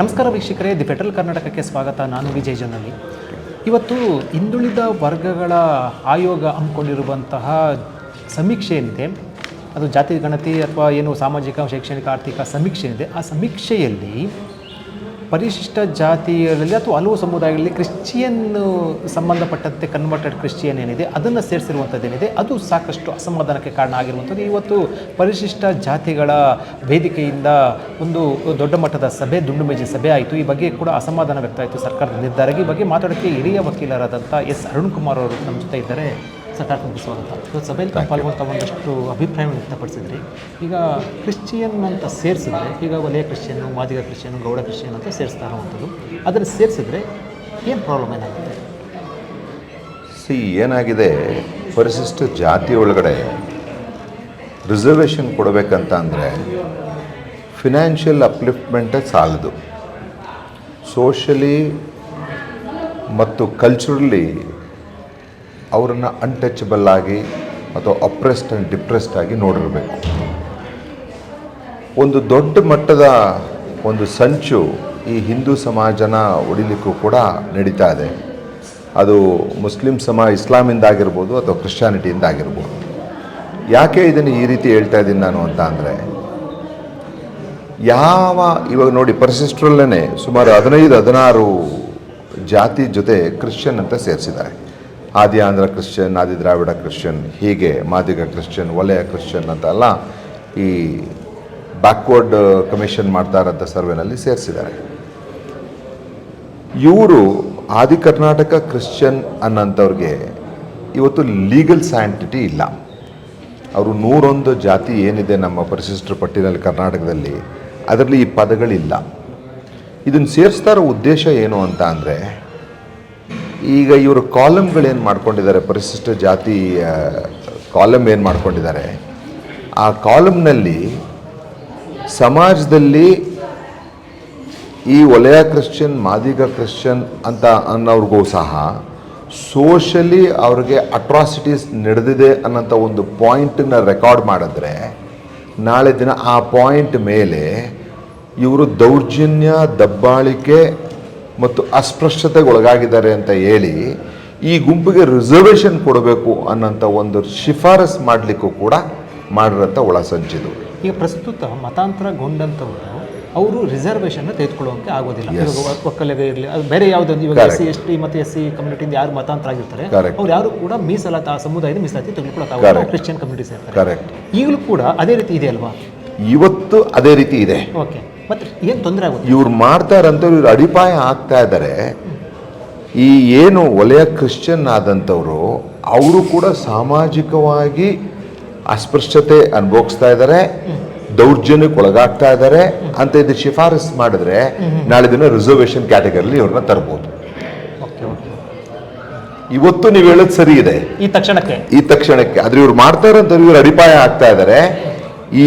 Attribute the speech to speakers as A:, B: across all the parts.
A: ನಮಸ್ಕಾರ ವೀಕ್ಷಕರೇ, the federal ಕರ್ನಾಟಕಕ್ಕೆ ಸ್ವಾಗತ. ನಾನು ವಿಜಯ್ ಜನಲ್ಲಿ ಇವತ್ತು ಹಿಂದುಳಿದ ವರ್ಗಗಳ ಆಯೋಗ ಹಮ್ಮಿಕೊಂಡಿರುವಂತಹ ಸಮೀಕ್ಷೆ ಏನಿದೆ, ಅದು ಜಾತಿ ಗಣತಿ ಅಥವಾ ಏನು ಸಾಮಾಜಿಕ, ಶೈಕ್ಷಣಿಕ, ಆರ್ಥಿಕ ಸಮೀಕ್ಷೆ ಏನಿದೆ, ಆ ಸಮೀಕ್ಷೆಯಲ್ಲಿ ಪರಿಶಿಷ್ಟ ಜಾತಿಯಲ್ಲಿ ಅಥವಾ ಹಲವು ಸಮುದಾಯಗಳಲ್ಲಿ ಕ್ರಿಶ್ಚಿಯನ್ ಸಂಬಂಧಪಟ್ಟಂತೆ ಕನ್ವರ್ಟೆಡ್ ಕ್ರಿಶ್ಚಿಯನ್ ಏನಿದೆ, ಅದನ್ನು ಸೇರಿಸಿರುವಂಥದ್ದು ಏನಿದೆ ಅದು ಸಾಕಷ್ಟು ಅಸಮಾಧಾನಕ್ಕೆ ಕಾರಣ ಆಗಿರುವಂಥದ್ದು. ಇವತ್ತು ಪರಿಶಿಷ್ಟ ಜಾತಿಗಳ ವೇದಿಕೆಯಿಂದ ಒಂದು ದೊಡ್ಡ ಮಟ್ಟದ ಸಭೆ ದುಂಡು ಮೇಜಿ ಸಭೆ ಆಯಿತು. ಈ ಬಗ್ಗೆ ಕೂಡ ಅಸಮಾಧಾನ ವ್ಯಕ್ತ ಆಯಿತು ಸರ್ಕಾರದ ನಿರ್ಧಾರಕ್ಕೆ. ಈ ಬಗ್ಗೆ ಮಾತಾಡೋಕ್ಕೆ ಹಿರಿಯ ವಕೀಲರಾದಂಥ ಎಸ್ ಅರುಣ್ ಕುಮಾರ್ ಅವರು ನಮ್ಮ ಜೊತೆ ಇದ್ದಾರೆ. ಸರ್ ಕಾರ್ಯಕ್ರಮಕ್ಕೆ ಸ್ವಾಗತ ಇವತ್ತು ಸಭೆಯಲ್ಲಿ ತಾವು ಪಾಲ್ಗೊಳ್ತಾ ಒಂದಷ್ಟು ಅಭಿಪ್ರಾಯವನ್ನು ವ್ಯಕ್ತಪಡಿಸಿದ್ರಿ. ಈಗ ಕ್ರಿಶ್ಚಿಯನ್ ಅಂತ ಸೇರಿಸಿದ್ರೆ ಈಗ ವಲಯ Christian Madiga Christian Gowda Christian ಅಂತ ಸೇರಿಸ್ತಾ ಇರುವಂಥದ್ದು ಅದನ್ನು ಸೇರಿಸಿದ್ರೆ ಏನು ಪ್ರಾಬ್ಲಮ್ ಏನಾಗುತ್ತೆ?
B: ಸಿ ಏನಾಗಿದೆ? ಪರಿಶಿಷ್ಟ ಜಾತಿ ಒಳಗಡೆ ರಿಸರ್ವೇಷನ್ ಕೊಡಬೇಕಂತ ಅಂದರೆ ಫಿನಾನ್ಷಿಯಲ್ ಅಪ್ಲಿಫ್ಟ್ಮೆಂಟೇ ಸಾಲದು. ಸೋಷಲಿ ಮತ್ತು ಕಲ್ಚರಲಿ ಅವರನ್ನು ಅನ್ಟಚಬಲ್ ಆಗಿ ಅಥವಾ ಅಪ್ರೆಸ್ಡ್ ಆ್ಯಂಡ್ ಡಿಪ್ರೆಸ್ಡ್ ಆಗಿ ನೋಡಿರಬೇಕು. ಒಂದು ದೊಡ್ಡ ಮಟ್ಟದ ಒಂದು ಸಂಚು ಈ ಹಿಂದೂ ಸಮಾಜನ ಹೊಡಿಲಿಕ್ಕೂ ಕೂಡ ನಡೀತಾ ಇದೆ. ಅದು ಮುಸ್ಲಿಂ ಸಮ, ಇಸ್ಲಾಮಿಂದ ಆಗಿರ್ಬೋದು ಅಥವಾ ಕ್ರಿಶ್ಚಾನಿಟಿಯಿಂದ ಆಗಿರ್ಬೋದು. ಯಾಕೆ ಇದನ್ನು ಈ ರೀತಿ ಹೇಳ್ತಾ ಇದ್ದೀನಿ ನಾನು ಅಂತ ಅಂದರೆ, ಯಾವ, ಇವಾಗ ನೋಡಿ ಪರಿಶಿಷ್ಟರಲ್ಲೇ ಸುಮಾರು ಹದಿನೈದು, ಹದಿನಾರು ಜಾತಿ ಜೊತೆ ಕ್ರಿಶ್ಚಿಯನ್ ಅಂತ ಸೇರಿಸಿದ್ದಾರೆ. ಆದಿ ಆಂಧ್ರ ಕ್ರಿಶ್ಚಿಯನ್ ಆದಿ ದ್ರಾವಿಡ ಕ್ರಿಶ್ಚಿಯನ್, ಹೀಗೆ ಮಾದಿಗ ಕ್ರಿಶ್ಚಿಯನ್ ವಲಯ ಕ್ರಿಶ್ಚಿಯನ್ ಅಂತ ಎಲ್ಲ ಈ ಬ್ಯಾಕ್ವರ್ಡ್ ಕಮಿಷನ್ ಮಾಡ್ತಾ ಇರೋಂಥ ಸರ್ವೆನಲ್ಲಿ ಸೇರಿಸಿದ್ದಾರೆ. ಇವರು ಆದಿ ಕರ್ನಾಟಕ ಕ್ರಿಶ್ಚಿಯನ್ ಅನ್ನೋಂಥವ್ರಿಗೆ ಇವತ್ತು ಲೀಗಲ್ ಸ್ಯಾಂಟಿಟಿ ಇಲ್ಲ. ಅವರು ನೂರೊಂದು ಜಾತಿ ಏನಿದೆ ನಮ್ಮ ಪರಿಶಿಷ್ಟ ಪಟ್ಟಿನಲ್ಲಿ ಕರ್ನಾಟಕದಲ್ಲಿ, ಅದರಲ್ಲಿ ಈ ಪದಗಳಿಲ್ಲ. ಇದನ್ನು ಸೇರಿಸ್ತಾ ಇರೋ ಉದ್ದೇಶ ಏನು ಅಂತ ಅಂದರೆ ಈಗ ಇವರು ಕಾಲಮ್ಗಳೇನು ಮಾಡ್ಕೊಂಡಿದ್ದಾರೆ? ಪರಿಶಿಷ್ಟ ಜಾತಿ ಕಾಲಮ್ ಏನು ಮಾಡ್ಕೊಂಡಿದ್ದಾರೆ? ಆ ಕಾಲಮ್ನಲ್ಲಿ ಸಮಾಜದಲ್ಲಿ ಈ ವಲಯ ಕ್ರಿಶ್ಚಿಯನ್, ಮಾದಿಗ ಕ್ರಿಶ್ಚಿಯನ್ ಅಂತ ಅನ್ನೋರಿಗೂ ಸಹ ಸೋಷಲಿ ಅವ್ರಿಗೆ ಅಟ್ರಾಸಿಟೀಸ್ ನಡೆದಿದೆ ಅನ್ನೋಂಥ ಒಂದು ಪಾಯಿಂಟನ್ನ ರೆಕಾರ್ಡ್ ಮಾಡಿದ್ರೆ, ನಾಳೆ ದಿನ ಆ ಪಾಯಿಂಟ್ ಮೇಲೆ ಇವರು ದೌರ್ಜನ್ಯ, ದಬ್ಬಾಳಿಕೆ ಮತ್ತು ಅಸ್ಪೃಶ್ಯತೆಗೆ ಒಳಗಾಗಿದ್ದಾರೆ ಅಂತ ಹೇಳಿ ಈ ಗುಂಪಿಗೆ ರಿಸರ್ವೇಷನ್ ಕೊಡಬೇಕು ಅನ್ನೋಂಥ ಒಂದು ಶಿಫಾರಸ್ ಮಾಡಲಿಕ್ಕೂ ಕೂಡ ಮಾಡಿರೋಂಥ ಒಳಸಂಚಿದು
A: ಈಗ ಪ್ರಸ್ತುತ ಮತಾಂತರಗೊಂಡಂಥವರು ಅವರು ರಿಸರ್ವೇಷನ್ ತೆಗೆದುಕೊಳ್ಳೋಕೆ ಆಗೋದಿಲ್ಲ. ಒಕ್ಕಲಿಗ ಇರಲಿ ಅದು ಬೇರೆ ಯಾವುದೊಂದು ಇವಾಗ ಎಸ್. ಸಿ ಎಸ್ ಟಿ ಮತ್ತು ಎಸ್ ಸಿ ಕಮ್ಯುನಿಟಿಯಿಂದ ಯಾರು ಮತಾಂತರ ಆಗಿರ್ತಾರೆ. ಅವ್ರು ಯಾರು ಕೂಡ ಮೀಸಲಾತ ಆ ಸಮುದಾಯದ ಮೀಸಲಾತಿ ತೆಗೆದುಕೊಳ್ಳೋಕ್ಕಾಗಲ್ಲ ಕ್ರಿಶ್ಚಿಯನ್ ಕಮ್ಯುನಿಟಿ ಸೇರ್ತಾರೆ. ಈಗಲೂ ಕೂಡ ಅದೇ ರೀತಿ ಇದೆ ಅಲ್ವಾ?
B: ಇವತ್ತು ಅದೇ ರೀತಿ ಇದೆ.
A: ಓಕೆ ಮತ್ತೆ ಏನು ತೊಂದರೆ ಆಗುತ್ತೆ?
B: ಇವ್ರು ಮಾಡ್ತಾ ಇರೋಂಥವ್ರು ಇವ್ರು ಅಡಿಪಾಯ ಆಗ್ತಾ ಇದ್ದಾರೆ. ಈ ಏನು ವಲಯ ಕ್ರಿಶ್ಚಿಯನ್ ಆದಂಥವ್ರು ಅವರು ಕೂಡ ಸಾಮಾಜಿಕವಾಗಿ ಅಸ್ಪೃಶ್ಯತೆ ಅನುಭವಿಸ್ತಾ ಇದ್ದಾರೆ ದೌರ್ಜನ್ಯಕ್ಕೆ ಒಳಗಾಗ್ತಾ ಇದ್ದಾರೆ ಅಂತ ಇದು ಶಿಫಾರಸ್ ಮಾಡಿದ್ರೆ ನಾಳೆ ದಿನ ರಿಸರ್ವೇಷನ್ ಕ್ಯಾಟಗರಿಲಿ ಇವ್ರನ್ನ ತರ್ಬೋದು.
A: ಓಕೆ ಓಕೆ
B: ಇವತ್ತು ನೀವು ಹೇಳೋದು ಸರಿ ಇದೆ.
A: ಈ ತಕ್ಷಣಕ್ಕೆ?
B: ಈ ತಕ್ಷಣಕ್ಕೆ. ಆದ್ರೆ ಇವ್ರು ಮಾಡ್ತಾ ಇರೋಂಥವ್ರು ಇವ್ರು ಅಡಿಪಾಯ ಆಗ್ತಾ ಇದ್ದಾರೆ.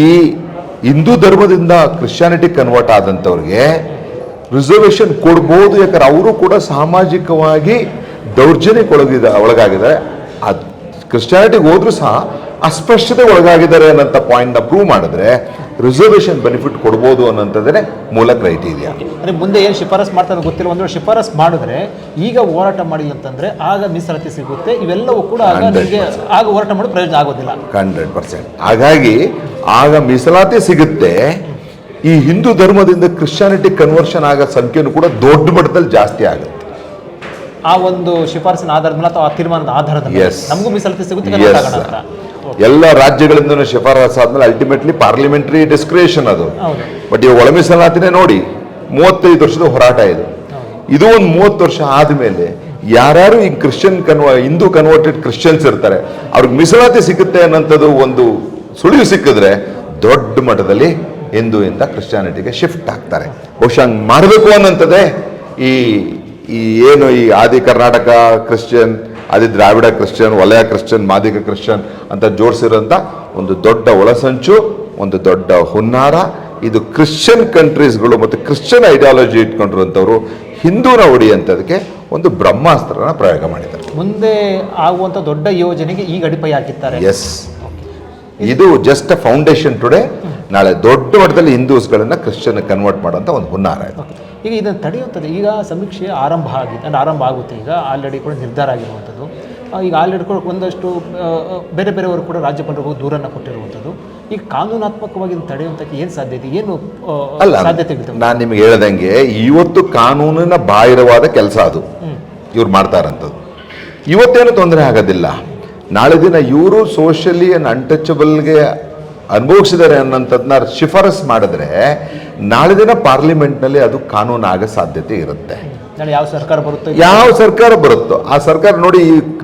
B: ಈ ಹಿಂದೂ ಧರ್ಮದಿಂದ ಕ್ರಿಶ್ಚಿಯಾನಿಟಿ ಕನ್ವರ್ಟ್ ಆದಂಥವ್ರಿಗೆ ರಿಸರ್ವೇಷನ್ ಕೊಡ್ಬೋದು ಯಾಕಂದ್ರೆ ಅವರು ಕೂಡ ಸಾಮಾಜಿಕವಾಗಿ ದೌರ್ಜನ್ಯಕ್ಕೆ ಒಳಗಿದ ಒಳಗಾಗಿದ್ದಾರೆ. ಅದು ಕ್ರಿಶ್ಚಿಯಾನಿಟಿಗೆ ಹೋದ್ರೂ ಸಹ ಅಸ್ಪಷ್ಟತೆ ಒಳಗಾಗಿದ್ದಾರೆ ಅನ್ನೋಂಥ ಪಾಯಿಂಟ್ನ ಪ್ರೂವ್ ಮಾಡಿದ್ರೆ ರಿಸರ್ವೇಷನ್ ಬೆನಿಫಿಟ್ ಕೊಡ್ಬೋದು ಅನ್ನೋಂಥದ್ದೇ ಮೂಲ ಕ್ರೈಟೀರಿಯಾ
A: ಅಂದ್ರೆ ಮುಂದೆ ಏನು ಶಿಫಾರಸ್ ಮಾಡ್ತಾರೆ ಗೊತ್ತಿಲ್ಲ ಒಂದು ಶಿಫಾರಸ್ ಮಾಡಿದ್ರೆ ಈಗ ಹೋರಾಟ ಮಾಡಿಲ್ಲ ಅಂತಂದ್ರೆ ಆಗ ಮೀಸಲಾತಿ ಸಿಗುತ್ತೆ ಇವೆಲ್ಲವೂ ಕೂಡ ಆಗ ಹೋರಾಟ ಮಾಡೋದು ಪ್ರಯೋಜನ ಆಗೋದಿಲ್ಲ.
B: ಹಂಡ್ರೆಡ್ ಪರ್ಸೆಂಟ್ ಹಾಗಾಗಿ ಆಗ ಮೀಸಲಾತಿ ಸಿಗುತ್ತೆ. ಈ ಹಿಂದೂ ಧರ್ಮದಿಂದ ಕ್ರಿಶ್ಚಿಯಾನಿಟಿ ಕನ್ವರ್ಷನ್ ಆಗೋ ಸಂಖ್ಯೆನೂ ಕೂಡ ದೊಡ್ಡ ಮಟ್ಟದಲ್ಲಿ ಜಾಸ್ತಿ ಆಗುತ್ತೆ.
A: ಆ ಒಂದು ಶಿಫಾರಸಿನ ಆಧಾರದ ಮೇಲೆ ಅಥವಾ ತೀರ್ಮಾನದ ಆಧಾರದ ಮೇಲೆ
B: Yes.
A: ನಮಗೂ ಮೀಸಲಾತಿ ಸಿಗುತ್ತೆ
B: Yes. ಎಲ್ಲ ರಾಜ್ಯಗಳಿಂದ ಶಿಫಾರಸ್ ಆದ್ಮೇಲೆ ಅಲ್ಟಿಮೇಟ್ಲಿ ಪಾರ್ಲಿಮೆಂಟರಿ ಡಿಸ್ಕ್ರಿಯೇಷನ್ ಅದು.
A: ಹೌದು.
B: ಬಟ್ ಈ ಒಳ ಮೀಸಲಾತಿನೇ ನೋಡಿ ಮೂವತ್ತೈದು ವರ್ಷದ ಹೋರಾಟ ಇದು. ಇದು ಒಂದು ಮೂವತ್ತು ವರ್ಷ ಆದಮೇಲೆ ಯಾರ್ಯಾರು ಈ Christian convert Hindu converted Christians ಇರ್ತಾರೆ ಅವ್ರಿಗೆ ಮೀಸಲಾತಿ ಸಿಗುತ್ತೆ ಅನ್ನೋಂಥದ್ದು ಒಂದು ಸುಳಿವು ಸಿಕ್ಕಿದ್ರೆ ದೊಡ್ಡ ಮಟ್ಟದಲ್ಲಿ ಹಿಂದೂಯಿಂದ ಕ್ರಿಶ್ಚಿಯಾನಿಟಿಗೆ ಶಿಫ್ಟ್ ಆಗ್ತಾರೆ. ಬಹುಶಃ ಹಂಗೆ ಮಾಡಬೇಕು ಅನ್ನೋಂಥದ್ದೇ ಈ ಈ ಏನು ಈ ಆದಿ ಕರ್ನಾಟಕ ಕ್ರಿಶ್ಚಿಯನ್ ಆದಿ ದ್ರಾವಿಡ ಕ್ರಿಶ್ಚಿಯನ್ ವಲಯ ಕ್ರಿಶ್ಚಿಯನ್ ಮಾದಿಗ ಕ್ರಿಶ್ಚಿಯನ್ ಅಂತ ಜೋಡಿಸಿರೋಂಥ ಒಂದು ದೊಡ್ಡ ಒಳಸಂಚು ಒಂದು ದೊಡ್ಡ ಹುನ್ನಾರ ಇದು ಕ್ರಿಶ್ಚಿಯನ್ ಕಂಟ್ರೀಸ್ಗಳು ಮತ್ತು ಕ್ರಿಶ್ಚಿಯನ್ ಐಡಿಯಾಲಜಿ ಇಟ್ಕೊಂಡಿರುವಂಥವ್ರು ಹಿಂದೂನ ಹೊಡಿಯಂಥದಕ್ಕೆ ಒಂದು ಬ್ರಹ್ಮಾಸ್ತ್ರನ ಪ್ರಯೋಗ ಮಾಡಿದ್ದಾರೆ.
A: ಮುಂದೆ ಆಗುವಂತ ದೊಡ್ಡ ಯೋಜನೆಗೆ ಈಗ ಅಡಿಪಾಯ ಹಾಕಿದ್ದಾರೆ
B: ಎಸ್ ಇದು ಜಸ್ಟ್ ಫೌಂಡೇಶನ್ ಟುಡೇ ನಾಳೆ ದೊಡ್ಡ ಮಟ್ಟದಲ್ಲಿ ಹಿಂದೂಸ್ಗಳನ್ನ ಕ್ರಿಶ್ಚಿಯನ್ ಕನ್ವರ್ಟ್ ಮಾಡುವಂತ ಒಂದು ಹುನ್ನಾರ ಇದು.
A: ಈಗ ಇದನ್ನು ತಡೆಯುತ್ತದೆ. ಈಗ ಸಮೀಕ್ಷೆ ಆರಂಭ ಆಗಿದೆ ಅಂದರೆ ಆರಂಭ ಆಗುತ್ತೆ. ಈಗ ಆಲ್ರೆಡಿ ಕೂಡ ನಿರ್ಧಾರ ಆಗಿರುವಂಥದ್ದು. ಈಗ ಆಲ್ರೆಡಿ ಕೂಡ ಒಂದಷ್ಟು ಬೇರೆ ಬೇರೆಯವರು ಕೂಡ ರಾಜ್ಯಪಾಲರಿಗೂ ದೂರನ್ನು ಕೊಟ್ಟಿರುವಂಥದ್ದು. ಈಗ ಕಾನೂನಾತ್ಮಕವಾಗಿ ಇದನ್ನು ತಡೆಯುವಂಥಕ್ಕೆ ಏನು ಸಾಧ್ಯತೆ? ಏನು
B: ಅಲ್ಲ
A: ಸಾಧ್ಯತೆ
B: ನಾನು ನಿಮಗೆ ಹೇಳ್ದಂಗೆ ಇವತ್ತು ಕಾನೂನಿನ ಬಾಹಿರವಾದ ಕೆಲಸ ಅದು. ಇವ್ರು ಮಾಡ್ತಾರಂಥದ್ದು ಇವತ್ತೇನು ತೊಂದರೆ ಆಗೋದಿಲ್ಲ. ನಾಳೆ ದಿನ ಇವರು ಸೋಷಿಯಲಿ ಅಂಡ್ ಅನ್ಟಚಬಲ್ಗೆ ಅನುಭವಿಸಿದ್ದಾರೆ ಅನ್ನೋಂಥದ್ದನ್ನ ಶಿಫಾರಸ್ ಮಾಡಿದ್ರೆ ನಾಳೆ ದಿನ ಪಾರ್ಲಿಮೆಂಟ್ನಲ್ಲಿ ಅದು ಕಾನೂನು ಆಗೋ ಸಾಧ್ಯತೆ ಇರುತ್ತೆ.
A: ಯಾವ ಸರ್ಕಾರ ಬರುತ್ತೋ?
B: ಯಾವ ಸರ್ಕಾರ ಬರುತ್ತೋ ಆ ಸರ್ಕಾರ ನೋಡಿ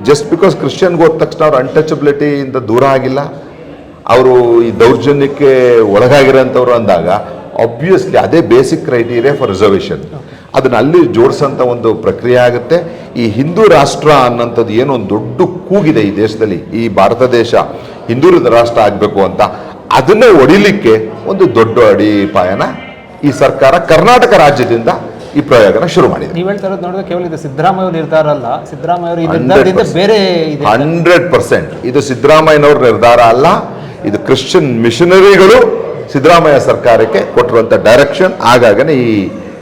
B: ಜಸ್ಟ್ ಬಿಕಾಸ್ ಕ್ರಿಶ್ಚಿಯನ್ಗೆ ಹೋದ ತಕ್ಷಣ ಅವ್ರು ಅನ್ಟಚಬಿಲಿಟಿಯಿಂದ ದೂರ ಆಗಿಲ್ಲ ಅವರು ಈ ದೌರ್ಜನ್ಯಕ್ಕೆ ಒಳಗಾಗಿರೋಂಥವ್ರು ಅಂದಾಗ ಆಬ್ವಿಯಸ್ಲಿ ಅದೇ ಬೇಸಿಕ್ ಕ್ರೈಟೀರಿಯಾ ಫಾರ್ ರಿಸರ್ವೇಷನ್ ಅದನ್ನ ಅಲ್ಲಿ ಜೋಡಿಸೋಂಥ ಒಂದು ಪ್ರಕ್ರಿಯೆ ಆಗುತ್ತೆ. ಈ ಹಿಂದೂ ರಾಷ್ಟ್ರ ಅನ್ನೋಂಥದ್ದು ಏನೋ ಒಂದು ದೊಡ್ಡ ಕೂಗಿದೆ ಈ ದೇಶದಲ್ಲಿ ಈ ಭಾರತ ದೇಶ. ಹಿಂದೂ ರಾಷ್ಟ್ರ ಆಗಬೇಕು ಅಂತ. ಅದನ್ನೇ ಒಡಿಲಿಕ್ಕೆ ಒಂದು ದೊಡ್ಡ ಅಡಿಪಾಯನ ಈ ಸರ್ಕಾರ ಕರ್ನಾಟಕ ರಾಜ್ಯದಿಂದ ಈ ಪ್ರಯೋಗನ ಶುರು ಮಾಡಿದೆ.
A: ನೀವು ಹೇಳ್ತಾ ಇರೋದು ನೋಡಿದ್ರೆ ಕೇವಲ ಇದು ಸಿದ್ದರಾಮಯ್ಯ ನಿರ್ಧಾರ ಅಲ್ಲ ಸಿದ್ದರಾಮಯ್ಯ ಬೇರೆ ಇದೆ.
B: Hundred percent. ಇದು ಸಿದ್ದರಾಮಯ್ಯನವ್ರ ನಿರ್ಧಾರ ಅಲ್ಲ ಇದು ಕ್ರಿಶ್ಚಿಯನ್ ಮಿಷನರಿಗಳು ಸಿದ್ದರಾಮಯ್ಯ ಸರ್ಕಾರಕ್ಕೆ ಕೊಟ್ಟಿರುವಂತ ಡೈರೆಕ್ಷನ್ ಆಗಾಗನೇ ಈ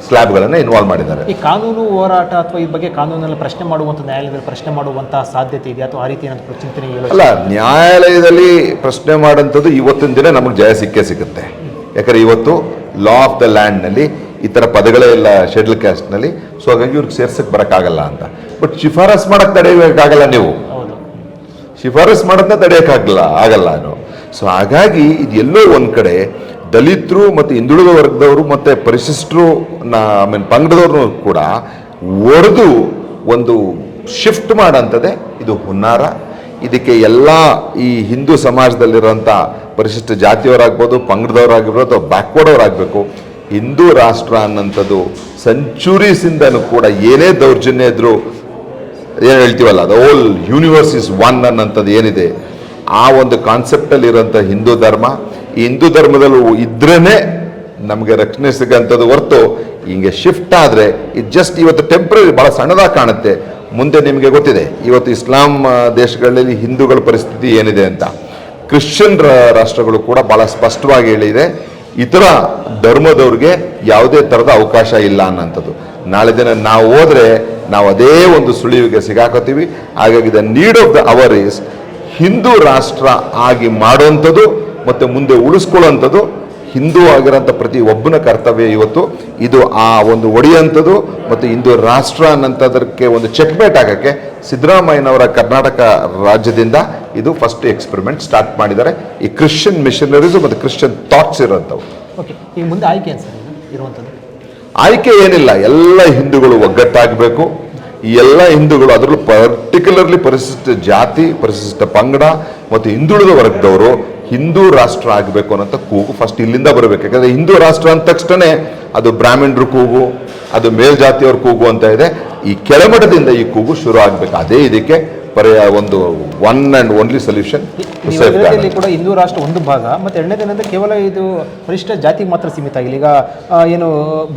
B: ಸ್ಲ್ಯಾಬ್ಗಳನ್ನು ಇನ್ವಾಲ್ವ್ ಮಾಡಿದ್ದಾರೆ.
A: ಈ ಕಾನೂನು ಹೋರಾಟ ಅಥವಾ ಈ ಬಗ್ಗೆ ಕಾನೂನಲ್ಲಿ ಪ್ರಶ್ನೆ ಮಾಡುವಂಥ ನ್ಯಾಯಾಲಯದಲ್ಲಿ ಪ್ರಶ್ನೆ ಮಾಡುವಂತಹ ಸಾಧ್ಯತೆ ಇದೆ ಅಥವಾ ಆ ರೀತಿ ಏನಾದರೂ ಚಿಂತನೆ
B: ಅಲ್ಲ ನ್ಯಾಯಾಲಯದಲ್ಲಿ ಪ್ರಶ್ನೆ ಮಾಡೋಂಥದ್ದು ಇವತ್ತಿನ ದಿನ ನಮಗೆ ಜಯ ಸಿಕ್ಕೇ ಸಿಗುತ್ತೆ. ಯಾಕಂದ್ರೆ ಇವತ್ತು ಲಾ ಆಫ್ ದ ಲ್ಯಾಂಡ್ನಲ್ಲಿ ಈ ಥರ ಪದಗಳೇ ಇಲ್ಲ ಶೆಡ್ಯೂಲ್ ಕ್ಯಾಸ್ಟ್ನಲ್ಲಿ ಸೊ ಹಾಗಾಗಿ ಇವ್ರಿಗೆ ಸೇರ್ಸಕ್ಕೆ ಬರೋಕ್ಕಾಗಲ್ಲ ಅಂತ. ಬಟ್ ಶಿಫಾರಸ್ ಮಾಡೋಕ್ಕೆ ತಡೆಯಬೇಕಾಗಲ್ಲ ನೀವು.
A: ಹೌದು.
B: ಶಿಫಾರಸ್ ಮಾಡೋದನ್ನ ತಡೆಯೋಕ್ಕಾಗಲ್ಲ ಆಗಲ್ಲ ನಾನು ಸೊ ಹಾಗಾಗಿ ಇದು ಎಲ್ಲೋ ಒಂದು ಕಡೆ ದಲಿತರು ಮತ್ತು ಹಿಂದುಳಿದ ವರ್ಗದವರು ಮತ್ತು ಪರಿಶಿಷ್ಟರು, ನಾ ಐ ಮೀನ್ ಪಂಗಡದವ್ರನ್ನೂ ಕೂಡ ಒಡೆದು ಒಂದು ಶಿಫ್ಟ್ ಮಾಡೋಂಥದ್ದೇ ಇದು ಹುನ್ನಾರ. ಇದಕ್ಕೆ ಎಲ್ಲ ಈ ಹಿಂದೂ ಸಮಾಜದಲ್ಲಿರೋಂಥ ಪರಿಶಿಷ್ಟ ಜಾತಿಯವರಾಗ್ಬೋದು ಪಂಗಡದವರಾಗಿರ್ಬೋದು ಅಥವಾ ಬ್ಯಾಕ್ವರ್ಡ್ ಅವರಾಗಬೇಕು ಹಿಂದೂ ರಾಷ್ಟ್ರ ಅನ್ನೋಂಥದ್ದು ಸೆಂಚುರೀಸಿಂದನೂ ಕೂಡ ಏನೇ ದೌರ್ಜನ್ಯ ಇದ್ದರೂ ಏನು ಹೇಳ್ತೀವಲ್ಲ the whole universe is one ಅನ್ನೋಂಥದ್ದು ಏನಿದೆ ಆ ಒಂದು ಕಾನ್ಸೆಪ್ಟಲ್ಲಿ ಇರೋಂಥ ಹಿಂದೂ ಧರ್ಮ, ಹಿಂದೂ ಧರ್ಮದಲ್ಲಿ ಇದ್ರೇ ನಮಗೆ ರಕ್ಷಣೆ ಸಿಗೋಂಥದ್ದು ಹೊರತು ಹಿಂಗೆ ಶಿಫ್ಟ್ ಆದರೆ ಇದು ಜಸ್ಟ್ ಇವತ್ತು ಟೆಂಪ್ರರಿ ಭಾಳ ಸಣ್ಣದಾಗಿ ಕಾಣುತ್ತೆ. ಮುಂದೆ ನಿಮಗೆ ಗೊತ್ತಿದೆ, ಇವತ್ತು ಇಸ್ಲಾಂ ದೇಶಗಳಲ್ಲಿ ಹಿಂದೂಗಳ ಪರಿಸ್ಥಿತಿ ಏನಿದೆ ಅಂತ. ಕ್ರಿಶ್ಚಿಯನ್ ರಾಷ್ಟ್ರಗಳು ಕೂಡ ಭಾಳ ಸ್ಪಷ್ಟವಾಗಿ ಹೇಳಿದೆ, ಇತರ ಧರ್ಮದವ್ರಿಗೆ ಯಾವುದೇ ಥರದ ಅವಕಾಶ ಇಲ್ಲ ಅನ್ನೋಂಥದ್ದು ನಾಳೆ ದಿನ ನಾವು ಹೋದರೆ ನಾವು ಅದೇ ಒಂದು ಸುಳಿವಿಗೆ ಸಿಗಾಕೋತೀವಿ ಹಾಗಾಗಿ the need of the hour is Hindu ರಾಷ್ಟ್ರ ಆಗಿ ಮಾಡುವಂಥದ್ದು ಮತ್ತು ಮುಂದೆ ಉಳಿಸ್ಕೊಳ್ಳೋಂಥದ್ದು ಹಿಂದೂ ಆಗಿರೋಂಥ ಪ್ರತಿ ಒಬ್ಬನ ಕರ್ತವ್ಯ ಇವತ್ತು. ಇದು ಆ ಒಂದು ಒಡೆಯುವಂಥದ್ದು ಮತ್ತು ಹಿಂದೂ ರಾಷ್ಟ್ರ ಅನ್ನೋಂಥದಕ್ಕೆ ಒಂದು ಚೆಕ್ಮೇಟ್ ಆಗೋಕ್ಕೆ ಸಿದ್ದರಾಮಯ್ಯನವರ ಕರ್ನಾಟಕ ರಾಜ್ಯದಿಂದ ಇದು ಫಸ್ಟ್ ಎಕ್ಸ್ಪೆರಿಮೆಂಟ್ ಸ್ಟಾರ್ಟ್ ಮಾಡಿದ್ದಾರೆ. ಈ ಕ್ರಿಶ್ಚಿಯನ್ ಮಿಷನರೀಸು ಮತ್ತು ಕ್ರಿಶ್ಚಿಯನ್ ಥಾಟ್ಸ್ ಇರೋಂಥವು
A: ಓಕೆ ಈಗ ಮುಂದೆ ಆಯ್ಕೆ
B: ಆಯ್ಕೆ ಏನಿಲ್ಲ ಎಲ್ಲ ಹಿಂದೂಗಳು ಒಗ್ಗಟ್ಟಾಗಬೇಕು. ಈ ಎಲ್ಲ ಹಿಂದೂಗಳು ಅದರಲ್ಲೂ ಪರ್ಟಿಕ್ಯುಲರ್ಲಿ ಪರಿಶಿಷ್ಟ ಜಾತಿ ಪರಿಶಿಷ್ಟ ಪಂಗಡ ಮತ್ತು ಹಿಂದುಳಿದ ವರ್ಗದವರು ಹಿಂದೂ ರಾಷ್ಟ್ರ ಆಗಬೇಕು ಅನ್ನೋಂಥ ಕೂಗು ಫಸ್ಟ್ ಇಲ್ಲಿಂದ ಬರಬೇಕು. ಯಾಕಂದರೆ ಹಿಂದೂ ರಾಷ್ಟ್ರ ಅಂದ ತಕ್ಷಣ ಅದು ಬ್ರಾಹ್ಮಣರು ಕೂಗು, ಅದು ಮೇಲ್ಜಾತಿಯವ್ರ ಕೂಗು ಅಂತ ಇದೆ. ಈ ಕೆಳಮಟ್ಟದಿಂದ ಈ ಕೂಗು ಶುರು ಆಗಬೇಕು. ಅದೇ ಇದಕ್ಕೆ ಪರ್ಯಾಯ ಒಂದು ಒನ್ ಆ್ಯಂಡ್ ಓನ್ಲಿ ಸೊಲ್ಯೂಷನ್
A: ಕೂಡ ಹಿಂದೂ ರಾಷ್ಟ್ರ ಒಂದು ಭಾಗ ಮತ್ತು ಎರಡನೇದೇನಂದ್ರೆ ಕೇವಲ ಇದು ಪರಿಷ್ಠ ಜಾತಿಗೆ ಮಾತ್ರ ಸೀಮಿತ ಆಗಿಲ್ಲ. ಈಗ ಏನು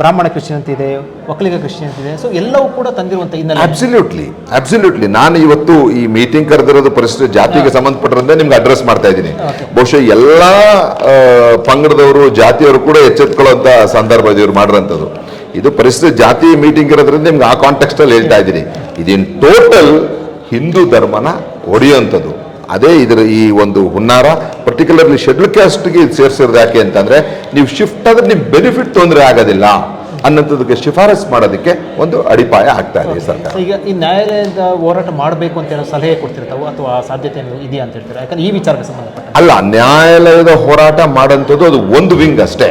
A: ಬ್ರಾಹ್ಮಣ ಕ್ರಿಶ್ಚಿಯನ್ ಅಂತ ಇದೆ ಒಕ್ಕಲಿಗ ಕ್ರಿಶ್ಚಿಯನ್ ಅಂತ ಇದೆ ಸೊ ಎಲ್ಲವೂ ಕೂಡ ತಂದಿರುವಂಥ ಹಿನ್ನೆಲೆ.
B: ಅಬ್ಸಲ್ಯೂಟ್ಲಿ ಅಬ್ಸಲ್ಯೂಟ್ಲಿ ನಾನು ಇವತ್ತು ಈ ಮೀಟಿಂಗ್ ಕರೆದಿರೋದು ಪರಿಷ್ಠ ಜಾತಿಗೆ ಸಂಬಂಧಪಟ್ಟರಂತೆ ನಿಮ್ಗೆ ಅಡ್ರೆಸ್ ಮಾಡ್ತಾ ಇದ್ದೀನಿ. ಬಹುಶಃ ಎಲ್ಲ ಪಂಗಡದವರು ಜಾತಿಯವರು ಕೂಡ ಎಚ್ಚೆತ್ಕೊಳ್ಳುವಂಥ ಸಂದರ್ಭ ಇದು ಇವ್ರು ಮಾಡಿರೋಂಥದ್ದು. ಇದು ಪರಿಸ್ಥಿತಿ ಜಾತಿ ಮೀಟಿಂಗ್ ಇರೋದ್ರಿಂದ ನಿಮ್ಗೆ ಆ ಕಾಂಟೆಕ್ಸ್ಟಲ್ಲಿ ಹೇಳ್ತಾ ಇದ್ದೀನಿ. ಇದಿನ್ ಟೋಟಲ್ ಹಿಂದೂ ಧರ್ಮನ ಹೊಡೆಯುವಂಥದ್ದು ಅದೇ ಇದರ ಈ ಒಂದು ಹುನ್ನಾರ ಪರ್ಟಿಕ್ಯುಲರ್ಲಿ ಶೆಡ್ಯೂಲ್ ಕ್ಯಾಸ್ಟ್ಗೆ ಸೇರಿಸಿರೋದು ಯಾಕೆ ಅಂತಂದರೆ ನೀವು ಶಿಫ್ಟ್ ಆದರೆ ನಿಮ್ಮ ಬೆನಿಫಿಟ್ ತೊಂದರೆ ಆಗೋದಿಲ್ಲ ಅನ್ನೋದಕ್ಕೆ ಶಿಫಾರಸ್ ಮಾಡೋದಕ್ಕೆ ಒಂದು ಅಡಿಪಾಯ ಆಗ್ತಾ ಇದೆ ಸರ್ಕಾರ.
A: ಈಗ ಈ ನ್ಯಾಯಾಲಯದ ಹೋರಾಟ ಮಾಡಬೇಕು ಅಂತ ಏನೋ ಸಲಹೆ ಕೊಡ್ತಿರ್ತಾವೆ ಅಥವಾ ಆ ಸಾಧ್ಯತೆ ಇದೆಯಾ ಅಂತ ಹೇಳ್ತಾರೆ? ಯಾಕಂದ್ರೆ ಈ ವಿಚಾರಕ್ಕೆ ಸಂಬಂಧಪಟ್ಟ
B: ಅಲ್ಲ ನ್ಯಾಯಾಲಯದ ಹೋರಾಟ ಮಾಡೋಂಥದ್ದು ಅದು ಒಂದು ವಿಂಗ್ ಅಷ್ಟೇ.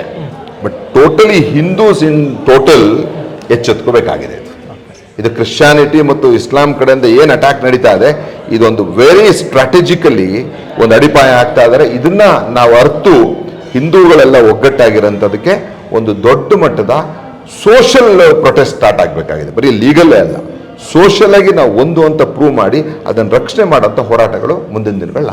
B: But totally Hindus in total ಎಚ್ಚೆತ್ಕೋಬೇಕಾಗಿದೆ. ಇದು. ಕ್ರಿಶ್ಚಾನಿಟಿ ಮತ್ತು ಇಸ್ಲಾಂ ಕಡೆಯಿಂದ ಏನು ಅಟ್ಯಾಕ್ ನಡೀತಾ ಇದೆ, ಇದೊಂದು ವೆರಿ ಸ್ಟ್ರಾಟಜಿಕಲಿ ಒಂದು ಅಡಿಪಾಯ ಆಗ್ತಾ ಇದ್ದಾರೆ ಇದನ್ನ ನಾವು ಅರ್ತು ಹಿಂದೂಗಳೆಲ್ಲ ಒಗ್ಗಟ್ಟಾಗಿರೋಂಥದಕ್ಕೆ ಒಂದು ದೊಡ್ಡ ಮಟ್ಟದ ಸೋಷಲ್ ಪ್ರೊಟೆಸ್ಟ್ ಸ್ಟಾರ್ಟ್ ಆಗಬೇಕಾಗಿದೆ ಬರೀ ಲೀಗಲ್ಲೇ ಅಲ್ಲ ಸೋಷಲ್ ಆಗಿ ನಾವು ಒಂದು ಅಂತ ಪ್ರೂವ್ ಮಾಡಿ, ಅದನ್ನು ರಕ್ಷಣೆ ಮಾಡೋಂಥ ಹೋರಾಟಗಳು ಮುಂದಿನ ದಿನಗಳಲ್ಲಿ